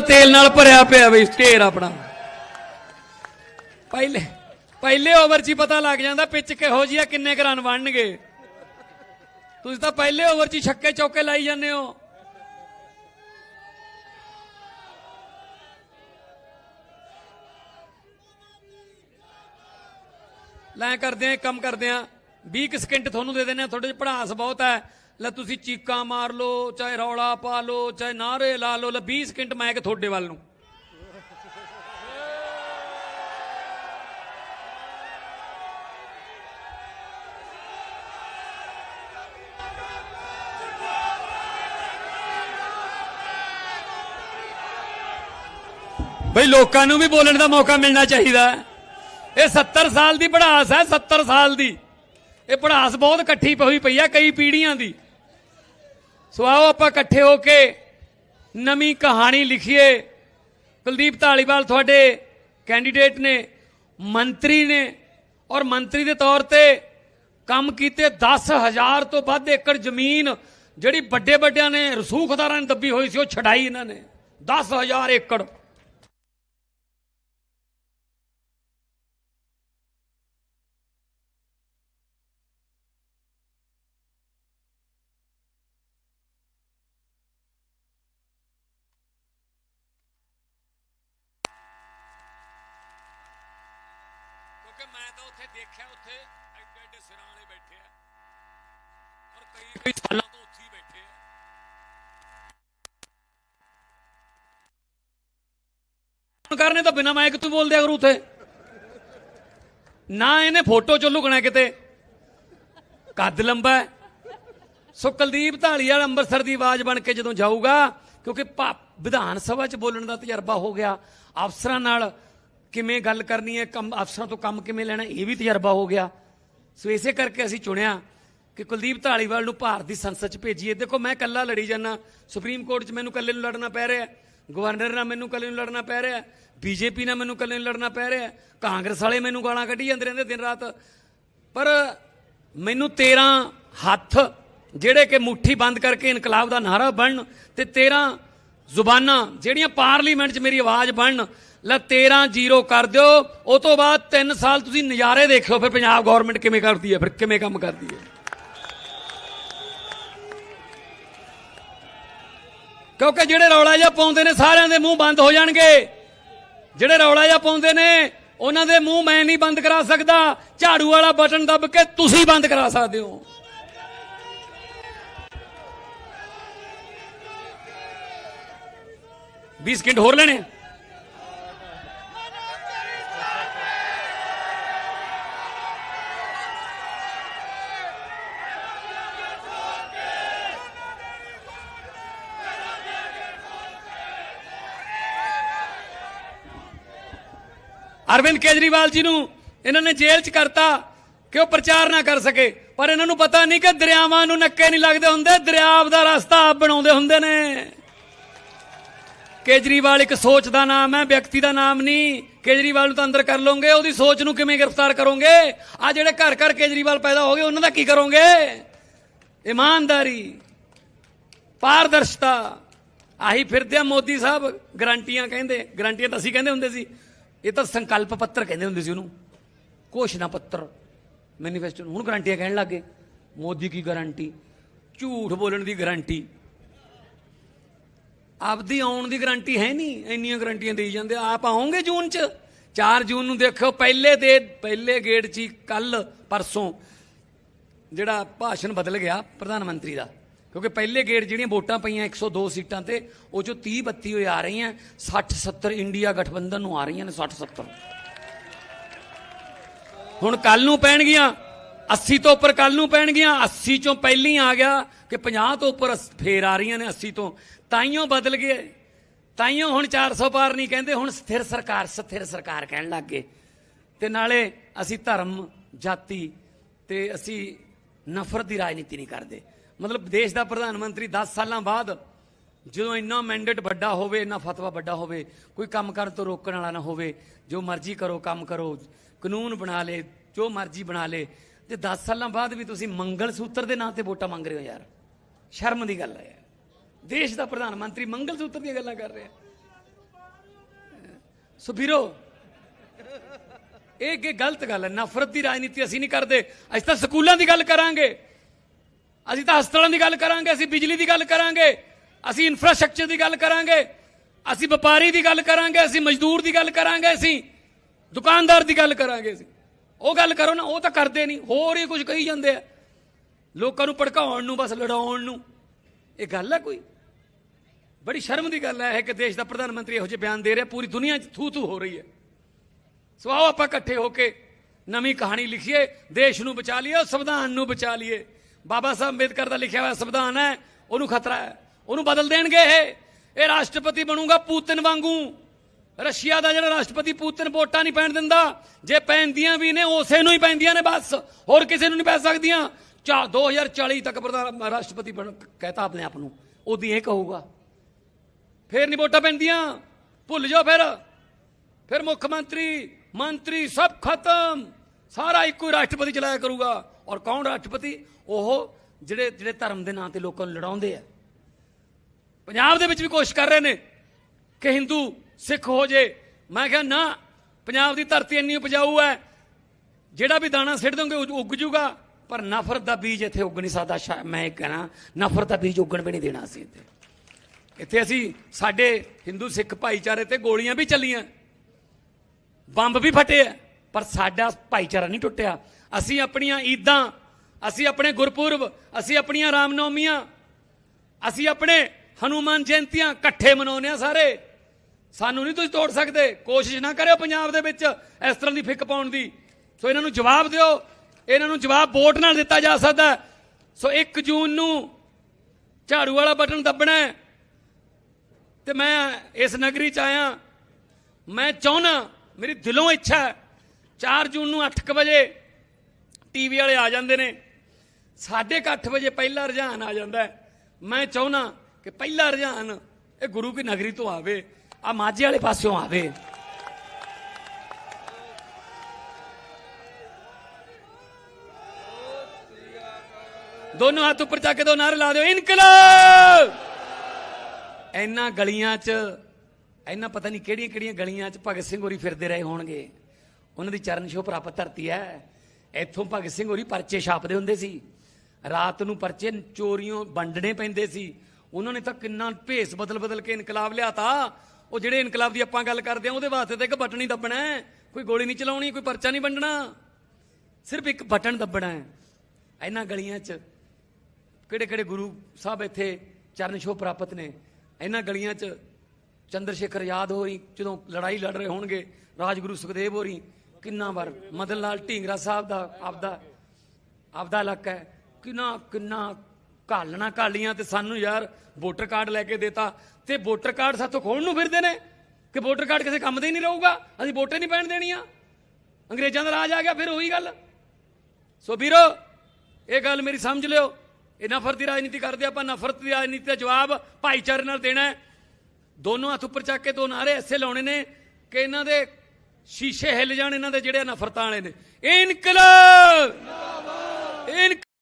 ਤੇਲ ਨਾਲ ਭਰਿਆ ਪਿਆ ਬਈ, ਢੇਰ ਆਪਣਾ। ਪਹਿਲੇ ਪਹਿਲੇ ਓਵਰ 'ਚ ਹੀ ਪਤਾ ਲੱਗ ਜਾਂਦਾ ਪਿੱਚ ਕਿਹੋ ਜਿਹੀ ਆ, ਕਿੰਨੇ ਕੁ ਰਨ ਬਣਨਗੇ। ਤੁਸੀਂ ਤਾਂ ਪਹਿਲੇ ਓਵਰ 'ਚ ਛੱਕੇ ਚੌਕੇ ਲਾਈ ਜਾਂਦੇ ਹੋ। ਲੈ ਕਰਦੇ ਆ ਕੰਮ ਕਰਦੇ ਆ 20 ਕੁ ਸਕਿੰਟ ਤੁਹਾਨੂੰ ਦੇ ਦਿੰਦੇ ਆ ਤੁਹਾਡੇ 'ਚ ਪੜਾਸ ਬਹੁਤ ਹੈ। ਲੈ ਤੁਸੀਂ ਚੀਕਾਂ ਮਾਰ ਲਓ, ਚਾਹੇ ਰੌਲਾ ਪਾ ਲਓ, ਚਾਹੇ ਨਾਰੇ ਲਾ ਲਓ, ਲੈ 20 ਸਕਿੰਟ ਮੈਂ ਕਿ ਤੁਹਾਡੇ ਵੱਲ ਨੂੰ। ਬਈ ਲੋਕਾਂ ਨੂੰ ਵੀ ਬੋਲਣ ਦਾ ਮੌਕਾ ਮਿਲਣਾ ਚਾਹੀਦਾ ਇਹ 70 ਸਾਲ ਦੀ ਪੜਾਸ ਹੈ 70 ਸਾਲ ਦੀ। ਇਹ ਪੜਾਸ ਬਹੁਤ ਇਕੱਠੀ ਹੋਈ ਪਈ ਆ ਕਈ ਪੀੜ੍ਹੀਆਂ ਦੀ। ਸੋ ਆਓ ਆਪਾਂ ਇਕੱਠੇ ਹੋ ਕੇ ਨਵੀਂ ਕਹਾਣੀ ਲਿਖੀਏ। ਕੁਲਦੀਪ ਢਾਲੀਵਾਲ ਤੁਹਾਡੇ ਕੈਂਡੀਡੇਟ ਨੇ, ਮੰਤਰੀ ਨੇ ਔਰ ਮੰਤਰੀ ਦੇ ਤੌਰ ਤੇ ਕੰਮ ਕੀਤੇ 10000 ਤੋਂ ਵੱਧ ਏਕੜ ਜ਼ਮੀਨ ਜਿਹੜੀ ਵੱਡੇ ਵੱਡਿਆਂ ਨੇ ਰਸੂਖਦਾਰਾਂ ਨੇ ਦੱਬੀ ਹੋਈ ਸੀ, ਉਹ ਛਡਾਈ ਇਹਨਾਂ ਨੇ। 10000 ਏਕੜ। ਕਿਉਂਕਿ ਮੈਂ ਤਾਂ ਉੱਥੇ ਦੇਖਿਆ, ਉੱਥੇ ਐਡੇ ਐਡੇ ਸਿਰਾਂ ਵਾਲੇ ਬੈਠੇ ਆ। ਔਰ ਕਈ ਕਈ ਸਾਲਾਂ ਤੋਂ ਉੱਥੇ ਹੀ ਬੈਠੇ ਆ। ਕਰਨੇ ਤਾਂ ਬਿਨਾ ਮਾਈਕ ਤੋਂ ਬੋਲਦੇ ਅਗਰ ਉੱਥੇ। ਨਾ ਇਹਨੇ ਫੋਟੋ ਚ ਲੁਕਣਾ ਕਿਤੇ। ਕੱਦ ਲੰਬਾ ਹੈ। ਸੋ ਕੁਲਦੀਪ ਢਾਲੀਵਾਲ ਅੰਮ੍ਰਿਤਸਰ ਦੀ ਆਵਾਜ਼ ਬਣ ਕੇ ਜਦੋਂ ਜਾਊਗਾ, ਕਿਉਂਕਿ ਵਿਧਾਨ ਸਭਾ 'ਚ ਬੋਲਣ ਦਾ ਤਜਰਬਾ ਹੋ ਗਿਆ, ਅਫਸਰਾਂ ਨਾਲ ਕਿਵੇਂ ਗੱਲ ਕਰਨੀ ਹੈ, ਕੰਮ ਅਫਸਰਾਂ ਤੋਂ ਕੰਮ ਕਿਵੇਂ ਲੈਣਾ, ਇਹ ਵੀ ਤਜਰਬਾ ਹੋ ਗਿਆ। ਸੋ ਇਸੇ ਕਰਕੇ ਅਸੀਂ ਚੁਣਿਆ ਕਿ ਕੁਲਦੀਪ ਢਾਲੀਵਾਲ ਨੂੰ ਭਾਰਤ ਦੀ ਸੰਸਦ 'ਚ ਭੇਜੀਏ। ਦੇਖੋ, ਮੈਂ ਇਕੱਲਾ ਲੜੀ ਜਾਂਦਾ। ਸੁਪਰੀਮ ਕੋਰਟ 'ਚ ਮੈਨੂੰ ਇਕੱਲੇ ਨੂੰ ਲੜਨਾ ਪੈ ਰਿਹਾ। ਗਵਰਨਰ ਨਾਲ ਮੈਨੂੰ ਇਕੱਲੇ ਨੂੰ ਲੜਨਾ ਪੈ ਰਿਹਾ। ਬੀਜੇਪੀ ਨਾਲ ਮੈਨੂੰ ਇਕੱਲੇ ਨੂੰ ਲੜਨਾ ਪੈ ਰਿਹਾ। ਕਾਂਗਰਸ ਵਾਲੇ ਮੈਨੂੰ ਗਾਲਾਂ ਕੱਢੀ ਜਾਂਦੇ ਰਹਿੰਦੇ ਦਿਨ ਰਾਤ। ਪਰ ਮੈਨੂੰ 13 ਹੱਥ ਜਿਹੜੇ ਕਿ ਮੁੱਠੀ ਬੰਦ ਕਰਕੇ ਇਨਕਲਾਬ ਦਾ ਨਾਰਾ ਬਣਨ ਤੇ 13 ਜ਼ੁਬਾਨਾਂ ਜਿਹੜੀਆਂ ਪਾਰਲੀਮੈਂਟ 'ਚ ਮੇਰੀ ਆਵਾਜ਼ ਬਣਨ, ਲੈ 13 ਜ਼ੀਰੋ ਕਰ ਦਿਓ, ਉਹ ਤੋਂ ਬਾਅਦ 3 ਸਾਲ ਤੁਸੀਂ ਨਜ਼ਾਰੇ ਦੇਖਿਓ ਫਿਰ ਪੰਜਾਬ ਗਵਰਨਮੈਂਟ ਕਿਵੇਂ ਕਰਦੀ ਹੈ, ਫਿਰ ਕਿਵੇਂ ਕੰਮ ਕਰਦੀ ਹੈ। ਕਿਉਂਕਿ ਜਿਹੜੇ ਰੌਲਾ ਜਿਹਾ ਪਾਉਂਦੇ ਨੇ, ਸਾਰਿਆਂ ਦੇ ਮੂੰਹ ਬੰਦ ਹੋ ਜਾਣਗੇ। ਜਿਹੜੇ ਰੌਲਾ ਜਿਹਾ ਪਾਉਂਦੇ ਨੇ, ਉਹਨਾਂ ਦੇ ਮੂੰਹ ਮੈਂ ਨਹੀਂ ਬੰਦ ਕਰਾ ਸਕਦਾ, ਝਾੜੂ ਵਾਲਾ ਬਟਨ ਦੱਬ ਕੇ ਤੁਸੀਂ ਬੰਦ ਕਰਾ ਸਕਦੇ ਹੋ। ਵੀਹ ਸਕਿੰਟ ਹੋਰ ਲੈਣੇ ਅਰਵਿੰਦ ਕੇਜਰੀਵਾਲ ਜੀ ਨੂੰ ਇਹਨਾਂ ਨੇ ਜੇਲ੍ਹ 'ਚ ਕਰਤਾ ਕਿ ਉਹ ਪ੍ਰਚਾਰ ਨਾ ਕਰ ਸਕੇ। ਪਰ ਇਹਨਾਂ ਨੂੰ ਪਤਾ ਨਹੀਂ ਕਿ ਦਰਿਆਵਾਂ ਨੂੰ ਨੱਕੇ ਨਹੀਂ ਲੱਗਦੇ ਹੁੰਦੇ, ਦਰਿਆਵ ਦਾ ਰਸਤਾ ਆਪ ਬਣਾਉਂਦੇ ਹੁੰਦੇ ਨੇ। ਕੇਜਰੀਵਾਲ ਇੱਕ ਸੋਚ ਦਾ ਨਾਮ ਹੈ, ਵਿਅਕਤੀ ਦਾ ਨਾਮ ਨਹੀਂ। ਕੇਜਰੀਵਾਲ ਨੂੰ ਤਾਂ ਅੰਦਰ ਕਰ ਲਓਗੇ, ਉਹਦੀ ਸੋਚ ਨੂੰ ਕਿਵੇਂ ਗ੍ਰਿਫਤਾਰ ਕਰੋਗੇ? ਆ ਜਿਹੜੇ ਘਰ ਘਰ ਕੇਜਰੀਵਾਲ ਪੈਦਾ ਹੋ ਗਏ, ਉਹਨਾਂ ਦਾ ਕੀ ਕਰੋਗੇ? ਇਮਾਨਦਾਰੀ, ਪਾਰਦਰਸ਼ਤਾ, ਆਹੀ ਫਿਰਦੇ ਆ ਮੋਦੀ ਸਾਹਿਬ, ਗਰੰਟੀਆਂ ਕਹਿੰਦੇ, ਗਰੰਟੀਆਂ ਤਾਂ ਅਸੀਂ ਕਹਿੰਦੇ ਹੁੰਦੇ ਸੀ। ਇਹ ਤਾਂ ਸੰਕਲਪ ਪੱਤਰ ਕਹਿੰਦੇ ਹੁੰਦੇ ਸੀ ਉਹਨੂੰ। ਘੋਸ਼ਣਾ ਪੱਤਰ, ਮੈਨੀਫੈਸਟੋ ਹੁਣ ਗਰੰਟੀਆਂ ਕਹਿਣ ਲੱਗੇ ਮੋਦੀ ਕੀ ਗਰੰਟੀ? ਝੂਠ ਬੋਲਣ ਦੀ ਗਰੰਟੀ। ਆਪਦੀ ਆਉਣ ਦੀ ਗਾਰੰਟੀ ਹੈ ਨਹੀਂ, ਇੰਨੀਆਂ ਗਾਰੰਟੀਆਂ ਦੇਈ ਜਾਂਦੇ। ਆਪ ਆਉਂਗੇ ਜੂਨ ਚ? 4 ਜੂਨ ਨੂੰ ਦੇਖਿਓ ਪਹਿਲੇ ਦੇ, ਪਹਿਲੇ ਗੇੜ ਚ ਕੱਲ ਪਰਸੋਂ ਜਿਹੜਾ ਭਾਸ਼ਣ ਬਦਲ ਗਿਆ ਪ੍ਰਧਾਨ ਮੰਤਰੀ ਦਾ। ਕਿਉਂਕਿ ਪਹਿਲੇ ਗੇੜ ਜਿਹੜੀਆਂ ਵੋਟਾਂ ਪਈਆਂ 102 ਸੀਟਾਂ ਤੇ, ਉਹ ਚੋਂ 30 32 ਹੋਏ ਆ ਰਹੀਆਂ 60 70 ਇੰਡੀਆ ਗਠਬੰਧਨ ਨੂੰ ਆ ਰਹੀਆਂ ਨੇ 60 70 ਹੁਣ ਕੱਲ ਨੂੰ ਪੈਣਗੀਆਂ 80 ਤੋਂ ਉੱਪਰ ਕੱਲ ਨੂੰ ਪੈਣਗੀਆਂ 80 ਚੋਂ ਪਹਿਲੀ ਆ ਗਿਆ ਕਿ 50 ਤੋਂ ਉੱਪਰ ਅਸ- ਫੇਰ ਆ ਰਹੀਆਂ ਨੇ 80 ਤੋਂ। ਤਾਈਓ ਬਦਲ ਗਏ। ਤਾਈਓ ਹੁਣ 400 ਪਾਰ ਨਹੀਂ ਕਹਿੰਦੇ, ਹੁਣ ਸਥਿਰ ਸਰਕਾਰ ਸਥਿਰ ਸਰਕਾਰ ਕਹਿਣ ਲੱਗ ਗਏ। ਤੇ ਨਾਲੇ ਅਸੀਂ ਧਰਮ, ਜਾਤੀ ਤੇ ਅਸੀਂ ਨਫ਼ਰਤ ਦੀ ਰਾਜਨੀਤੀ ਨਹੀਂ ਕਰਦੇ। ਮਤਲਬ ਦੇਸ਼ ਦਾ ਪ੍ਰਧਾਨ ਮੰਤਰੀ 10 ਸਾਲਾਂ ਬਾਅਦ ਜਦੋਂ ਇੰਨਾ ਮੈਂਡੇਟ ਵੱਡਾ ਹੋਵੇ, ਇੰਨਾ ਫਤਵਾ ਵੱਡਾ ਹੋਵੇ, ਕੋਈ ਕੰਮ ਕਰਨ ਤੋਂ ਰੋਕਣ ਵਾਲਾ ਨਾ ਹੋਵੇ, ਜੋ ਮਰਜ਼ੀ ਕਰੋ, ਕੰਮ ਕਰੋ, ਕਾਨੂੰਨ ਬਣਾ ਲੇ, ਜੋ ਮਰਜ਼ੀ ਬਣਾ ਲੇ, ਤੇ 10 ਸਾਲਾਂ ਬਾਅਦ ਵੀ ਤੁਸੀਂ ਮੰਗਲ ਸੂਤਰ ਦੇ ਨਾਂ ਤੇ ਵੋਟਾਂ ਮੰਗ ਰਹੇ ਹੋ ਯਾਰ। ਸ਼ਰਮ ਦੀ ਗੱਲ ਹੈ। ਦੇਸ਼ ਦਾ ਪ੍ਰਧਾਨ ਮੰਤਰੀ ਮੰਗਲ ਸੂਤਰ ਦੀਆਂ ਗੱਲਾਂ ਕਰ ਰਿਹਾ ਸੋ ਵੀਰੋ, ਇਹ ਇਹ ਗਲਤ ਗੱਲ ਹੈ। ਨਫ਼ਰਤ ਦੀ ਰਾਜਨੀਤੀ ਅਸੀਂ ਨਹੀਂ ਕਰਦੇ। ਅਸੀਂ ਤਾਂ ਸਕੂਲਾਂ ਦੀ ਗੱਲ ਕਰਾਂਗੇ। ਅਸੀਂ ਤਾਂ ਹਸਪਤਾਲਾਂ ਦੀ ਗੱਲ ਕਰਾਂਗੇ। ਅਸੀਂ ਬਿਜਲੀ ਦੀ ਗੱਲ ਕਰਾਂਗੇ। ਅਸੀਂ ਇਨਫਰਾਸਟ੍ਰਕਚਰ ਦੀ ਗੱਲ ਕਰਾਂਗੇ। ਅਸੀਂ ਵਪਾਰੀ ਦੀ ਗੱਲ ਕਰਾਂਗੇ। ਅਸੀਂ ਮਜ਼ਦੂਰ ਦੀ ਗੱਲ ਕਰਾਂਗੇ ਅਸੀਂ। ਦੁਕਾਨਦਾਰ ਦੀ ਗੱਲ ਕਰਾਂਗੇ ਅਸੀਂ। ਉਹ ਗੱਲ ਕਰੋ ਨਾ, ਉਹ ਤਾਂ ਕਰਦੇ ਨਹੀਂ। ਹੋਰ ਹੀ ਕੁਝ ਕਹੀ ਜਾਂਦੇ ਆ। ਲੋਕਾਂ ਨੂੰ ਭੜਕਾਉਣ ਨੂੰ, ਬਸ ਲੜਾਉਣ ਨੂੰ। ਇਹ ਗੱਲ ਹੈ ਕੋਈ? ਬੜੀ ਸ਼ਰਮ ਦੀ ਗੱਲ ਹੈ ਇਹ ਕਿ ਦੇਸ਼ ਦਾ ਪ੍ਰਧਾਨ ਮੰਤਰੀ ਇਹੋ ਜਿਹੇ ਬਿਆਨ ਦੇ ਰਿਹਾ, ਪੂਰੀ ਦੁਨੀਆ 'ਚ ਥੂ ਥੂ ਹੋ ਰਹੀ ਹੈ। ਸੋ ਆਓ ਆਪਾਂ ਇਕੱਠੇ ਹੋ ਕੇ ਨਵੀਂ ਕਹਾਣੀ ਲਿਖੀਏ, ਦੇਸ਼ ਨੂੰ ਬਚਾ ਲਈਏ ਸੰਵਿਧਾਨ ਨੂੰ ਬਚਾ ਲਈਏ। ਬਾਬਾ ਸਾਹਿਬ ਅੰਬੇਦਕਰ ਦਾ ਲਿਖਿਆ ਹੋਇਆ ਸੰਵਿਧਾਨ ਹੈ, ਉਹਨੂੰ ਖਤਰਾ ਹੈ, ਉਹਨੂੰ ਬਦਲ ਦੇਣਗੇ ਇਹ। ਇਹ ਰਾਸ਼ਟਰਪਤੀ ਬਣੂਗਾ ਪੂਤਨ ਵਾਂਗੂ। ਰਸ਼ੀਆ ਦਾ ਜਿਹੜਾ ਰਾਸ਼ਟਰਪਤੀ ਪੂਤਨ ਵੋਟਾਂ ਨਹੀਂ ਪੈਣ ਦਿੰਦਾ, ਜੇ ਪੈਂਦੀਆਂ ਵੀ ਨੇ, ਉਸੇ ਨੂੰ ਹੀ ਪੈਂਦੀਆਂ ਨੇ ਬਸ, ਹੋਰ ਕਿਸੇ ਨੂੰ ਨਹੀਂ ਪੈ ਸਕਦੀਆਂ। ਚਾ 2040 ਤੱਕ ਪ੍ਰਧਾਨ ਰਾਸ਼ਟਰਪਤੀ ਬਣ, ਕਹਤਾ ਆਪਣੇ ਆਪ ਨੂੰ। ਉਹਦੀ ਇਹ ਕਹੂਗਾ। ਫੇਰ ਨਹੀਂ ਵੋਟਾਂ ਪੈਂਦੀਆਂ। ਭੁੱਲ ਜਾਓ ਫਿਰ। ਫਿਰ ਮੁੱਖ ਮੰਤਰੀ ਮੰਤਰੀ ਸਭ ਖਤਮ। ਸਾਰਾ ਇੱਕੋ ਹੀ ਰਾਸ਼ਟਰਪਤੀ ਚਲਾਇਆ ਕਰੂਗਾ। ਔਰ ਕੌਣ ਰਾਸ਼ਟਰਪਤੀ? ਉਹ ਜਿਹੜੇ ਜਿਹੜੇ ਧਰਮ ਦੇ ਨਾਂ ਤੇ ਲੋਕਾਂ ਨੂੰ ਲੜਾਉਂਦੇ ਆ। ਪੰਜਾਬ ਦੇ ਵਿੱਚ ਵੀ ਕੋਸ਼ਿਸ਼ ਕਰ ਰਹੇ ਨੇ ਕਿ ਹਿੰਦੂ, ਸਿੱਖ ਹੋ ਜੇ। ਮੈਂ ਕਿਹਾ, ਨਾ, ਪੰਜਾਬ ਦੀ ਧਰਤੀ ਇੰਨੀ ਉਪਜਾਊ ਹੈ। ਜਿਹੜਾ ਵੀ ਦਾਣਾ ਸਿੱਟ ਦੋਗੇ, ਉਹ ਉੱਗ ਜੂਗਾ। ਪਰ ਨਫ਼ਰਤ ਦਾ ਬੀਜ ਇੱਥੇ ਉੱਗ ਨਹੀਂ ਸਕਦਾ ਸ਼ਾ- ਮੈਂ ਇਹ ਕਹਿਣਾ, ਨਫ਼ਰਤ ਦਾ ਬੀਜ ਉੱਗਣ ਵੀ ਨਹੀਂ ਦੇਣਾ ਅਸੀਂ ਇੱਥੇ। ਇੱਥੇ ਅਸੀਂ ਸਾਡੇ ਹਿੰਦੂ ਸਿੱਖ ਭਾਈਚਾਰੇ ਤੇ ਗੋਲੀਆਂ ਵੀ ਚੱਲੀਆਂ। ਬੰਬ ਵੀ ਫਟੇ ਆ, ਪਰ ਸਾਡਾ ਭਾਈਚਾਰਾ ਨਹੀਂ ਟੁੱਟਿਆ। ਅਸੀਂ ਆਪਣੀਆਂ ਈਦਾਂ, ਅਸੀਂ ਆਪਣੇ ਗੁਰਪੁਰਬ, ਅਸੀਂ ਆਪਣੀਆਂ ਰਾਮਨੌਮੀਆਂ, ਅਸੀਂ ਆਪਣੇ ਹਨੂਮਾਨ ਜਯੰਤੀਆਂ ਇਕੱਠੇ ਮਨਾਉਂਦੇ ਆ ਸਾਰੇ। ਸਾਨੂੰ ਨਹੀਂ ਤੁਸੀਂ ਤੋੜ ਸਕਦੇ, ਕੋਸ਼ਿਸ਼ ਨਾ ਕਰਿਓ ਪੰਜਾਬ ਦੇ ਵਿੱਚ ਇਸ ਤਰ੍ਹਾਂ ਦੀ ਫਿੱਕ ਪਾਉਣ ਦੀ। ਸੋ ਇਹਨਾਂ ਨੂੰ ਜਵਾਬ ਦਿਓ ਇਹਨਾਂ ਨੂੰ ਜਵਾਬ ਵੋਟ ਨਾਲ ਦਿੱਤਾ ਜਾ ਸਕਦਾ ਸੋ 1 ਜੂਨ ਨੂੰ ਝਾੜੂ ਵਾਲਾ ਬਟਨ ਦੱਬਣਾ ਹੈ ਤੇ ਮੈਂ ਇਸ ਨਗਰੀ ਚ ਆਇਆ। ਮੈਂ ਚਾਹੁੰਨਾ, ਮੇਰੀ ਦਿਲੋਂ ਇੱਛਾ ਹੈ 4 ਜੂਨ ਨੂੰ 8:00 ਵਜੇ ਟੀਵੀ ਵਾਲੇ ਆ ਜਾਂਦੇ ਨੇ। ਸਾਢੇ ਕੁ ਅੱਠ ਵਜੇ ਪਹਿਲਾ ਰੁਝਾਨ ਆ ਜਾਂਦਾ ਮੈਂ ਚਾਹੁੰਨਾ ਕਿ ਪਹਿਲਾ ਰੁਝਾਨ ਇਹ ਗੁਰੂ ਕੀ ਨਗਰੀ ਤੋਂ ਆਵੇ, ਆ ਮਾਝੇ ਵਾਲੇ ਪਾਸਿਓਂ ਆਵੇ। ਦੋਨੋਂ ਹੱਥ ਉੱਪਰ ਚੱਕ ਕੇ ਦੋ ਨਾਰੇ ਲਾ ਦਿਓ। ਇਨਕਲਾਬ! ਇਹਨਾਂ ਗਲੀਆਂ 'ਚ, ਇਹਨਾਂ ਪਤਾ ਨਹੀਂ ਕਿਹੜੀਆਂ ਕਿਹੜੀਆਂ ਗਲੀਆਂ 'ਚ ਭਗਤ ਸਿੰਘ ਹੋਰੀ ਫਿਰਦੇ ਰਹੇ ਹੋਣਗੇ। ਉਹਨਾਂ ਦੀ ਚਰਨ ਛੋਹ ਪ੍ਰਾਪਤ ਧਰਤੀ ਹੈ। ਇੱਥੋਂ ਭਗਤ ਸਿੰਘ ਹੋਰੀ ਪਰਚੇ ਛਾਪਦੇ ਹੁੰਦੇ ਸੀ। ਰਾਤ ਨੂੰ ਪਰਚੇ ਚੋਰੀਆਂ ਵੰਡਣੇ ਪੈਂਦੇ ਸੀ। ਉਹਨਾਂ ਨੇ ਤਾਂ ਕਿੰਨਾ ਭੇਸ ਬਦਲ ਬਦਲ ਕੇ ਇਨਕਲਾਬ ਲਿਆਤਾ। ਉਹ ਜਿਹੜੇ ਇਨਕਲਾਬ ਦੀ ਆਪਾਂ ਗੱਲ ਕਰਦੇ ਆ ਉਹਦੇ ਵਾਸਤੇ ਤਾਂ ਇੱਕ ਬਟਨ ਹੀ ਦੱਬਣਾ ਹੈ। ਕੋਈ ਗੋਲੀ ਨਹੀਂ ਚਲਾਉਣੀ, ਕੋਈ ਪਰਚਾ ਨਹੀਂ ਵੰਡਣਾ। ਸਿਰਫ ਇੱਕ ਬਟਨ ਦੱਬਣਾ ਹੈ। ਇਹਨਾਂ ਗਲੀਆਂ 'ਚ ਕਿਹੜੇ ਕਿਹੜੇ ਗੁਰੂ ਸਾਹਿਬ ਇੱਥੇ ਚਰਨ ਛੋਹ ਪ੍ਰਾਪਤ ਨੇ? ਇਹਨਾਂ ਗਲੀਆਂ 'ਚ ਚੰਦਰ ਸ਼ੇਖਰ ਯਾਦ ਹੋ ਰਹੀ ਜਦੋਂ ਲੜਾਈ ਲੜ ਰਹੇ ਹੋਣਗੇ, ਰਾਜਗੁਰੂ ਸੁਖਦੇਵ ਹੋ ਰਹੀ ਕਿੰਨਾ ਵਾਰ ਮਦਨ ਲਾਲ ਢੀਂਗਰਾ ਸਾਹਿਬ ਦਾ ਆਪਦਾ ਆਪਦਾ ਇਲਾਕਾ ਹੈ। ਕਿੰਨਾ ਕਿੰਨਾ ਘਾਲਣਾ ਘਾਲੀਆਂ ਤੇ ਸਾਨੂੰ ਯਾਰ ਵੋਟਰ ਕਾਰਡ ਲੈ ਕੇ ਦੇਤਾ ਤੇ ਵੋਟਰ ਕਾਰਡ ਸਾਥੋਂ ਖੋਣ ਨੂੰ ਫਿਰਦੇ ਨੇ ਕਿ ਵੋਟਰ ਕਾਰਡ ਕਿਸੇ ਕੰਮ ਦੇ ਹੀ ਨਹੀਂ ਰਹੂਗਾ? ਅਸੀਂ ਵੋਟੇ ਨਹੀਂ ਪੈਣ ਦੇਣੀਆਂ। ਅੰਗਰੇਜ਼ਾਂ ਦਾ ਰਾਜ ਆ ਗਿਆ, ਫਿਰ ਉਹੀ ਗੱਲ। ਸੋ ਵੀਰੋ, ਇਹ ਗੱਲ ਮੇਰੀ ਸਮਝ ਲਿਓ। ਇਹ ਨਫ਼ਰਤ ਦੀ ਰਾਜਨੀਤੀ ਕਰਦੇ ਆਪਾਂ ਨਫ਼ਰਤ ਦੀ ਰਾਜਨੀਤੀ ਦਾ ਜਵਾਬ ਭਾਈਚਾਰੇ ਨਾਲ ਦੇਣਾ ਹੈ। ਦੋਨੋਂ ਹੱਥ ਉੱਪਰ ਚੱਕ ਕੇ ਦੋ ਨਾਰੇ ਐਸੇ ਲਾਉਣੇ ਨੇ ਕਿ ਇਹਨਾਂ ਦੇ ਸ਼ੀਸ਼ੇ ਹਿੱਲ ਜਾਣ, ਇਹਨਾਂ ਦੇ ਜਿਹੜੇ ਨਫ਼ਰਤਾਂ ਵਾਲੇ ਨੇ। ਇਨਕਲਾਬ!